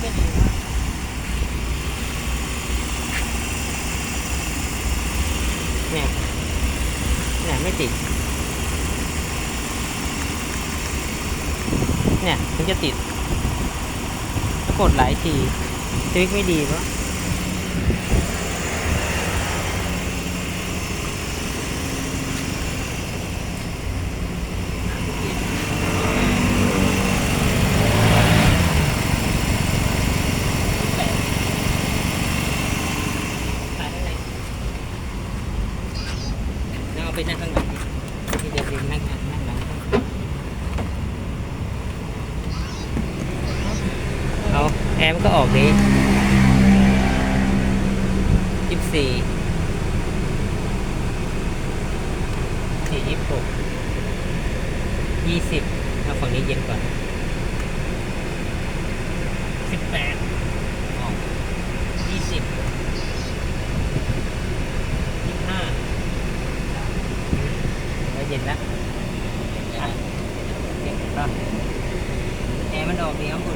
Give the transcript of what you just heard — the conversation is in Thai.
ไม่ดีเนี่ยเนี่ยไม่ติด เนี่ยถึงจะติดถ้ากดหลายทีสวิกไม่ดีปะแล้วเอา ไปนั่งข้างหลังที่เดินดินนั่งนั่งนั่งหลังเอาแอมก็ออกดียี่สี่สี่ยี่หกยี่สิบเอาฝั่งนี้เย็นก่อนสิบแปดออกยี่สิบยี่ห้าแล้วเย็นแล้ว ป่ะแอร์มันออกดีครับคุณ